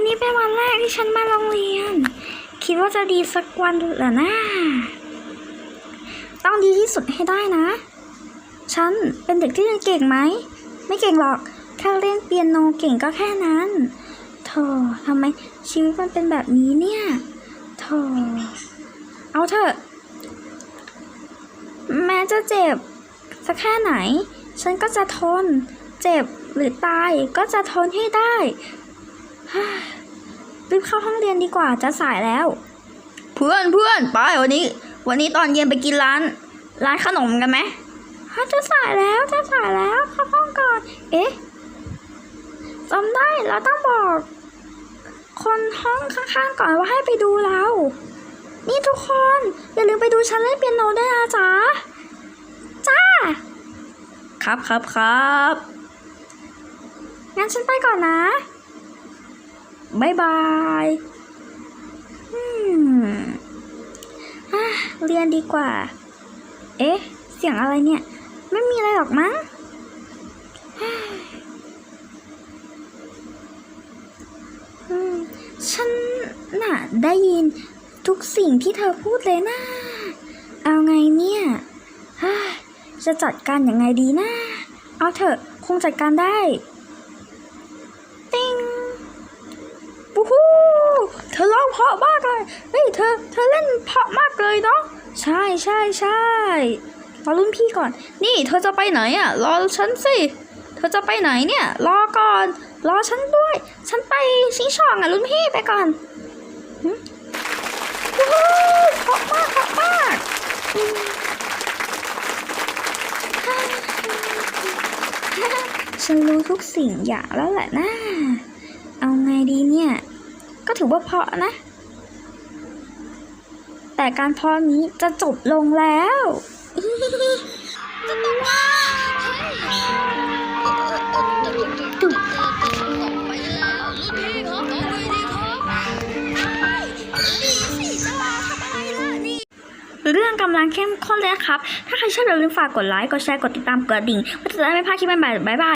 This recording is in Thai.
วันนี้เป็นวันแรกที่ฉันมาโรงเรียน คิดว่าจะดีสักวันเหรอนะต้องดีที่สุดให้ได้นะ ฉันเป็นเด็กที่เรียนเก่งไหม ไม่เก่งหรอก แค่เล่นเปียโนเก่งก็แค่นั้นโธ่ทำไมชีวิตมันเป็นแบบนี้เนี่ยโธ่เอาเถอะ แม้จะเจ็บสักแค่ไหน ฉันก็จะทน เจ็บหรือตายก็จะทนให้ได้ รีบเข้าห้องเรียนดีกว่าจะสายแล้ว เพื่อนเพื่อนไปวันนี้ วันนี้ตอนเย็นไปกินร้าน ร้านขนมกันไหมฮะจะสายแล้วจะสายแล้วเข้าห้องก่อน เอ๊ะจำได้เราต้องบอก คนห้องข้างๆก่อนว่าให้ไปดูเรา นี่ทุกคนอย่าลืมไปดูฉันเล่นเปียโนด้วยนะจ๊ะจ้า ครับครับครับงั้นฉันไปก่อนนะ บายบายอืมอะเรียนดีกว่า เอ๊ะ เสียงอะไรเนี่ย ไม่มีอะไรหรอกมั้งฉันน่ะได้ยินทุกสิ่งที่เธอพูดเลยนะ เอาไงเนี่ยจะจัดการยังไงดีนะ เอาเถอะคงจัดการได้ ติ้งปูฮูเธอ ร้องเพาะมากเลย เฮ้ยเธอ เธอเล่นเพราะมากเลยเนาะ ใช่ใช่ใช่รอรุ่นพี่ก่อน นี่เธอจะไปไหนอะ รอฉันสิ เธอจะไปไหนเนี่ย รอก่อน รอฉันด้วย ฉันไปชิงช่องอะรุ่นพี่ไปก่อนหึวู้ฮู้เพราะมากเพราะมากฉันรู้ทุกสิ่งอย่างแล้วแหละนะ เอาไงดีเนี่ย ก็ถือว่าเพาะนะ แต่การพราะนี้จะจบลงแล้วจะตกมาตุกไปแล้วลูกพี่ครับเอาไงดีครับนี่สิจะมาทำอะไรล่ะนี่เรื่องกำลังเข้มข้นเลยครับ ถ้าใครชอบอย่าลืมฝากกดไลค์ กดแชร์ กดติดตามกดดิ่งเพื่อจะได้ไม่พลาดคลิปใหม่ๆบ๊ายบาย